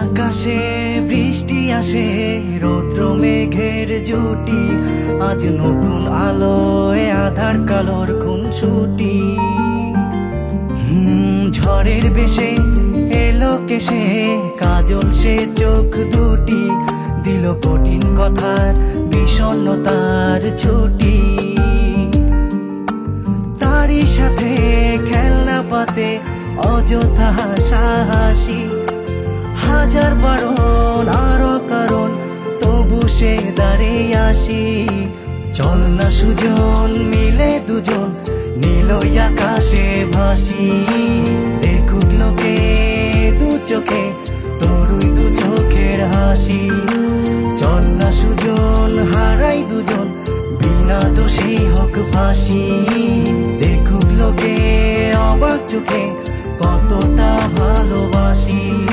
আকাশে বৃষ্টি আসে রৌদ্র মেঘের জুটি। আজ নতুন আলোয় আধার কালোর খুনসুটি। হুম, ঝড়ের বেশে এলো কেসে কাজল সে চোখ দুটি। দিল কঠিন কথার বিষণ্ণতার ছুটি। তারই সাথে খেলনা পাতে অযথা সাহসী তবু সে দাঁড়িয়ে আসি। চল না সুজন, মিলে দুজন নীলই আকাশে ভাসি। দেখুক লোকে দু চোখে তরুই দু চোখের হাসি। চল না সুজন, হারাই দুজন, বিনা দোষী হোক ফাঁসি। দেখুক লোকে অবাক চোখে কতটা ভালোবাসি।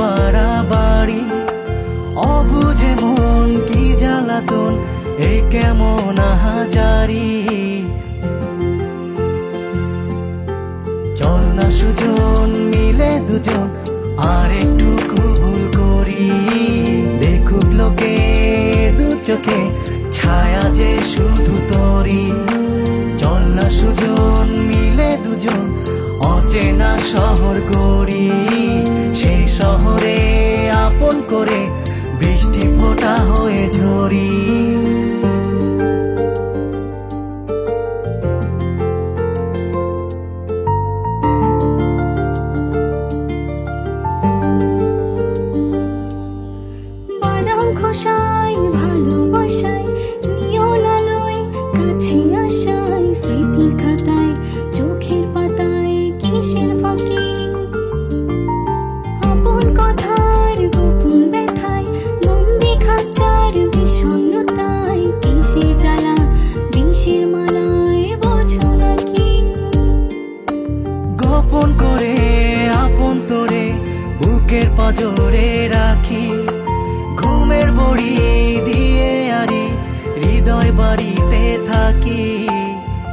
বাড়াবাড়ি, অবুঝে মন কি জ্বালাতন, এ কেমন আহাজারি? চল না সুজন, মিলে দুজন, আর একটু ভুল করি। দেখুক লোকে, দু চোখে ছায়া যে শুধু তোরি। চল না সুজন, মিলে দুজন, অচেনা শহর গড়ি। করে বৃষ্টি ফোটা হয়ে ঝরি হৃদয় বাড়িতে থাকি।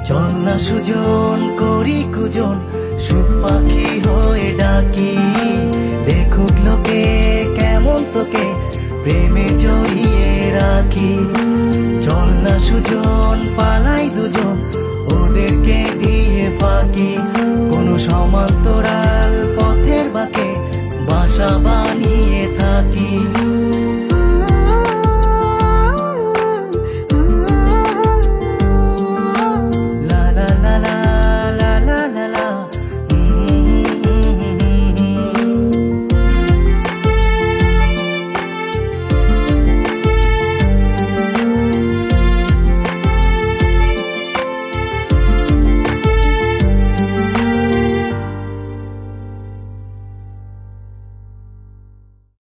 চল না সুজন, করি কুজন, সুখ পাখি হয়ে ডাকি। দেখুক লোকে কেমন তোকে, প্রেমে জড়িয়ে রাখি। চল না সুজন, পালাই দুজন, ওদেরকে দিয়ে ফাঁকি। কোনো সমান্তরাল পথের বাঁকে বাসা বানিয়ে থাকি।